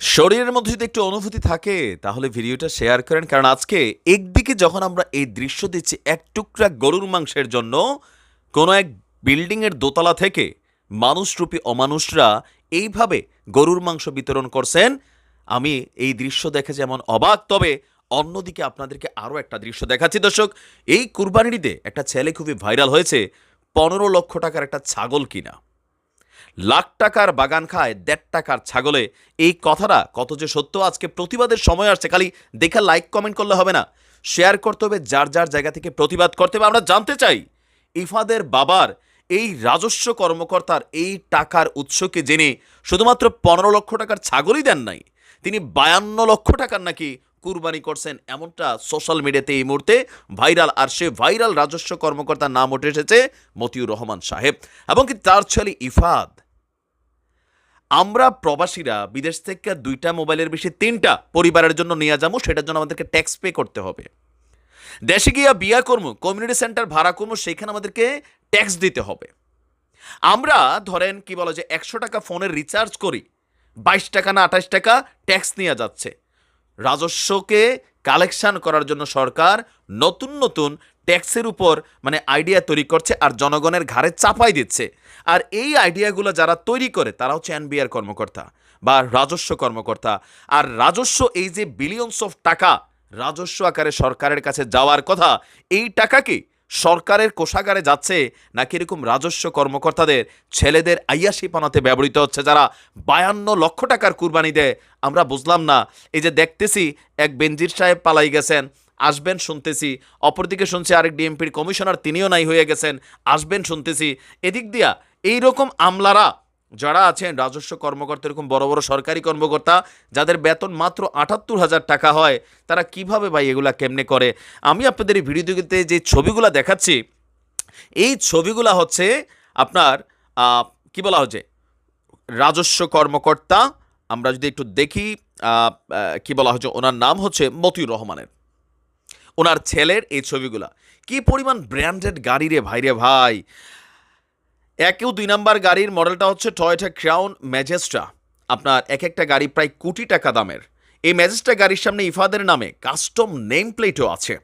শরীরের মধ্যে যদি একটু অনুভূতি থাকে, তাহলে ভিডিওটা শেয়ার করেন। কারণ আজকে একদিকে যখন আমরা এই দৃশ্য দিচ্ছি এক টুকরা গরুর মাংসের জন্য কোনো এক বিল্ডিংয়ের দোতলা থেকে মানুষরূপী অমানুষরা এইভাবে গরুর মাংস বিতরণ করছেন। আমি এই দৃশ্য দেখে যেমন অবাক, তবে অন্যদিকে আপনাদেরকে আরও একটা দৃশ্য দেখাচ্ছি। দর্শক, এই কুরবানির ঈদে একটা ছেলে খুবই ভাইরাল হয়েছে, পনেরো লক্ষ টাকার একটা ছাগল কিনা। লাখ টাকার বাগান খায়, দেড় টাকার ছাগলে। এই কথাটা কত যে সত্য, আজকে প্রতিবাদের সময় আসছে। খালি দেখা লাইক কমেন্ট করলে হবে না। শেয়ার করতে হবে যার যার জায়গা থেকে প্রতিবাদ করতে হবে। আমরা জানতে চাই, ইফাদের বাবার এই রাজস্ব কর্মকর্তার এই টাকার উৎসকে জেনে শুধুমাত্র পনেরো লক্ষ টাকার ছাগলই দেন নাই, তিনি বায়ান্ন লক্ষ টাকার নাকি কুরবানি করছেন এমনটা সোশ্যাল মিডিয়াতে এই মুহূর্তে ভাইরাল আর সে ভাইরাল রাজস্ব কর্মকর্তার নাম উঠে এসেছে মতিউর রহমান সাহেব। এবং কি তার ছেলে ইফাদ আমরা প্রবাসীরা বিদেশ থেকে দুইটা মোবাইলের বেশি তিনটা পরিবারের জন্য নিয়ে যাব, সেটার জন্য আমাদেরকে ট্যাক্স পে করতে হবে। দেশে গিয়া বিয়া কর্ম কমিউনিটি সেন্টার ভাড়া কর্ম, সেখানে আমাদেরকে ট্যাক্স দিতে হবে। আমরা ধরেন কি বলা যে একশো টাকা ফোনের রিচার্জ করি, বাইশ টাকা না আঠাশ টাকা ট্যাক্স নিয়ে যাচ্ছে। রাজস্বকে কালেকশান করার জন্য সরকার নতুন নতুন ট্যাক্সের উপর মানে আইডিয়া তৈরি করছে আর জনগণের ঘাড়ে চাপাই দিচ্ছে। আর এই আইডিয়াগুলো যারা তৈরি করে, তারা হচ্ছে এনবিআর কর্মকর্তা বা রাজস্ব কর্মকর্তা। আর রাজস্ব এই যে বিলিয়নস অফ টাকা রাজস্ব আকারে সরকারের কাছে যাওয়ার কথা, এই টাকা কি সরকারের কোষাগারে যাচ্ছে নাকি এরকম রাজস্ব কর্মকর্তাদের, ছেলেদের আইয়াসি পানাতে ব্যবহৃত হচ্ছে যারা বায়ান্ন লক্ষ টাকার কুরবানি দেয়? আমরা বুঝলাম না। এই যে দেখতেছি, এক বেনজির সাহেব পালাই গেছেন আসবেন, শুনতেছি। অপরদিকে শুনছি আরেক ডিএমপির কমিশনার, তিনিও নাই হয়ে গেছেন। আসবেন, শুনতেছি। এদিক দিয়া এই রকম আমলারা যারা আছেন, রাজস্ব কর্মকর্তা, এরকম বড় বড় সরকারি কর্মকর্তা, যাদের বেতন মাত্র আটাত্তর হাজার টাকা হয়, তারা কীভাবে ভাই এগুলা কেমনে করে? আমি আপনাদের এই ভিডিওতে যে ছবিগুলো দেখাচ্ছি, এই ছবিগুলা হচ্ছে আপনার কি বলা হচ্ছে? রাজস্ব কর্মকর্তা, আমরা যদি একটু দেখি কি বলা হচ্ছে? ওনার নাম হচ্ছে মতিউর রহমানের। ওনার ছেলের এই ছবিগুলা। কি পরিমাণ ব্র্যান্ডেড গাড়ি রে ভাই রে ভাই। একেও দুই নাম্বার গাড়ির মডেলটা হচ্ছে টয়োটা ক্রাউন ম্যাজেস্টা আপনার এক একটা গাড়ি প্রায় কোটি টাকা দামের। এই ম্যাজেস্টা গাড়ির সামনে ইফাদের নামে কাস্টম নেম প্লেটও আছে।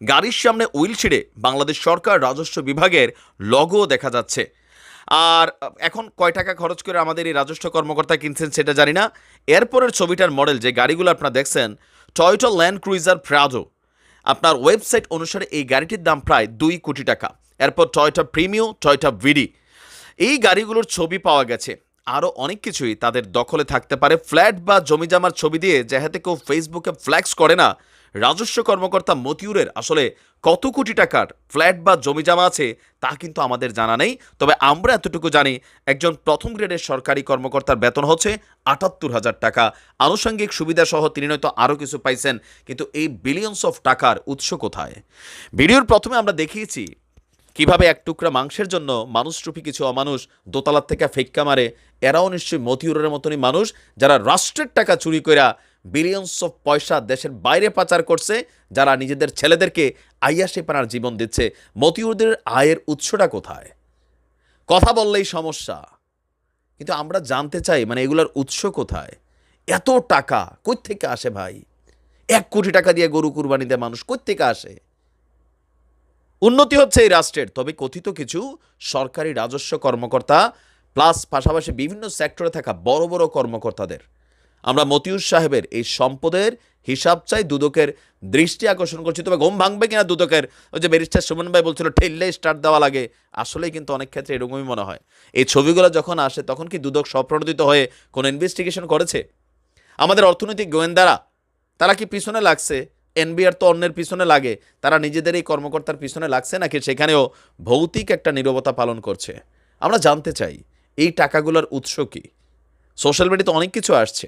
গাড়ির সামনে উইল ছিঁড়ে বাংলাদেশ সরকার রাজস্ব বিভাগের লগো দেখা যাচ্ছে। আর এখন কয় টাকা খরচ করে আমাদের এই রাজস্ব কর্মকর্তা কিনছেন সেটা জানি না। এরপরের ছবিটার মডেল যে গাড়িগুলো আপনারা দেখছেন টয়োটা ল্যান্ড ক্রুইজার প্রাজো আপনার ওয়েবসাইট অনুসারে এই গাড়িটির দাম প্রায় দুই কোটি টাকা। এরপর টয়টা প্রিমিও টয়টা ভিডি এই গাড়িগুলোর ছবি পাওয়া গেছে। আরও অনেক কিছুই তাদের দখলে থাকতে পারে। ফ্ল্যাট বা জমি জামার ছবি দিয়ে যেহেতু কেউ ফেসবুকে ফ্ল্যাক্স করে না, রাজস্ব কর্মকর্তা মতিউরের আসলে কত কোটি টাকার ফ্ল্যাট বা জমি জামা আছে তা কিন্তু আমাদের জানা নেই। তবে আমরা এতটুকু জানি, একজন প্রথম গ্রেডের সরকারি কর্মকর্তার বেতন হচ্ছে আটাত্তর হাজার টাকা। আনুষঙ্গিক সুবিধা সহ তিনি নয়তো আরও কিছু পাইছেন, কিন্তু এই বিলিয়নস অফ টাকার উৎস কোথায়? ভিডিওর প্রথমে আমরা দেখিয়েছি কীভাবে এক টুকরা মাংসের জন্য মানুষরূপী কিছু অমানুষ দোতলার থেকে ফেক্কা মারে, এরাও নিশ্চয়ই মতিউরের মতনই মানুষ যারা রাষ্ট্রের টাকা চুরি কইরা বিলিয়নস অফ পয়সা দেশের বাইরে পাচার করছে, যারা নিজেদের ছেলেদেরকে আইয়াসে পানার জীবন দিচ্ছে। মতিউরদের আয়ের উৎসটা কোথায়? কথা বললেই সমস্যা। কিন্তু আমরা জানতে চাই মানে এগুলার উৎস কোথায়? এত টাকা থেকে আসে ভাই? এক কোটি টাকা দিয়ে গরু কুরবানি দেয় মানুষ থেকে আসে? উন্নতি হচ্ছে এই রাষ্ট্রের। তবে কথিত কিছু সরকারি রাজস্ব কর্মকর্তা, প্লাস পাশাপাশি বিভিন্ন সেক্টরে থাকা বড় বড় কর্মকর্তাদের। আমরা মতিউর সাহেবের এই সম্পদের হিসাব চাই, দুদকের দৃষ্টি আকর্ষণ করছি। তবে ঘুম ভাঙবে কিনা দুদকের? ওই যে ব্যারিস্টার সুমন ভাই বলছিল, ঠেললে স্টার্ট দেওয়া লাগে। আসলেই কিন্তু অনেক ক্ষেত্রে এরকমই মনে হয়। এই ছবিগুলো যখন আসে, তখন কি দুদক স্বপ্রণোদিত হয়ে কোনো ইনভেস্টিগেশন করেছে? আমাদের অর্থনৈতিক গোয়েন্দারা, তারা কি পিছনে লাগছে? এনবিআর তো অন্যের পিছনে লাগে। তারা নিজেদের এই কর্মকর্তার পিছনে লাগছে নাকি সেখানেও ভৌতিক একটা নিরবতা পালন করছে? আমরা জানতে চাই, এই টাকাগুলোর উৎস কী? সোশ্যাল মিডিয়াতে অনেক কিছু আসছে।